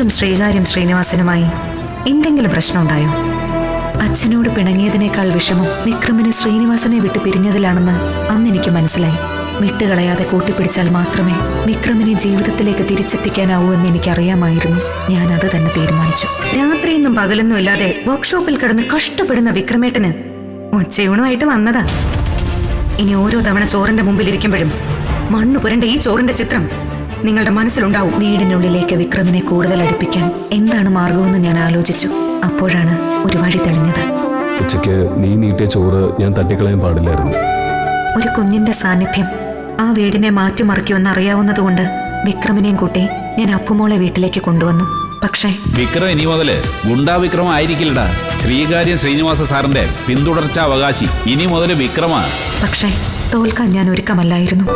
നിങ്ങളും ശ്രീകാര്യം ശ്രീനിവാസനുമായി എന്തെങ്കിലും പ്രശ്നമുണ്ടായോ? അച്ഛനോട് പിണങ്ങിയതിനേക്കാൾ വിഷമം വിക്രമിന് ശ്രീനിവാസനെ വിട്ട് പിരിഞ്ഞതിലാണെന്ന് അന്ന് എനിക്ക് മനസ്സിലായി. വിട്ടുകളയാതെ കൂട്ടിപ്പിടിച്ചാൽ മാത്രമേ വിക്രമിനെ ജീവിതത്തിലേക്ക് തിരിച്ചെത്തിക്കാനാവൂ എന്ന് എനിക്കറിയാമായിരുന്നു. ഞാൻ അത് തന്നെ തീരുമാനിച്ചു. രാത്രിയൊന്നും പകലൊന്നും ഇല്ലാതെ വർക്ക്ഷോപ്പിൽ കിടന്ന് കഷ്ടപ്പെടുന്ന വിക്രമേട്ടന് ഉച്ചയൂണുമായിട്ട് വന്നതാ. ഇനി ഓരോ തവണ ചോറിന്റെ മുമ്പിൽ ഇരിക്കുമ്പോഴും മണ്ണു പുരണ്ട ഈ ചോറിന്റെ ചിത്രം നിങ്ങളുടെ മനസ്സിലുണ്ടാവും വീടിനുള്ളിലേക്ക് വിക്രമിനെ കൂടുതൽ അടുപ്പിക്കാൻ എന്താണ് മാർഗമെന്ന് ഞാൻ ആലോചിച്ചു. അപ്പോഴാണ് ഒരു വഴി തെളിഞ്ഞത്. ഉച്ചയ്ക്ക് നീ നീട്ടിയ ചോറ് ഞാൻ തട്ടിക്കളയാൻ പാടില്ലായിരുന്നു. ഒരു കുഞ്ഞിന്റെ സാന്നിധ്യം. ആ വീടിനെ മാറ്റിമറിക്കുമെന്ന് അറിയാവുന്നതുകൊണ്ട് വിക്രമിനെയും കൂട്ടി ഞാൻ അപ്പുമോളെ വീട്ടിലേക്ക് കൊണ്ടുവന്നു. പക്ഷേ വിക്രം ഇനി മുതൽ ഗുണ്ടാ വിക്രം ആയിരിക്കില്ലടാ. ശ്രീകാര്യം ശ്രീനിവാസ സാറിന്റെ പിന്തുടർച്ച അവകാശി ഇനി മുതൽ വിക്രമാ. പക്ഷേ തോൽക്കാൻ ഞാൻ ഒരുക്കമല്ലായിരുന്നു.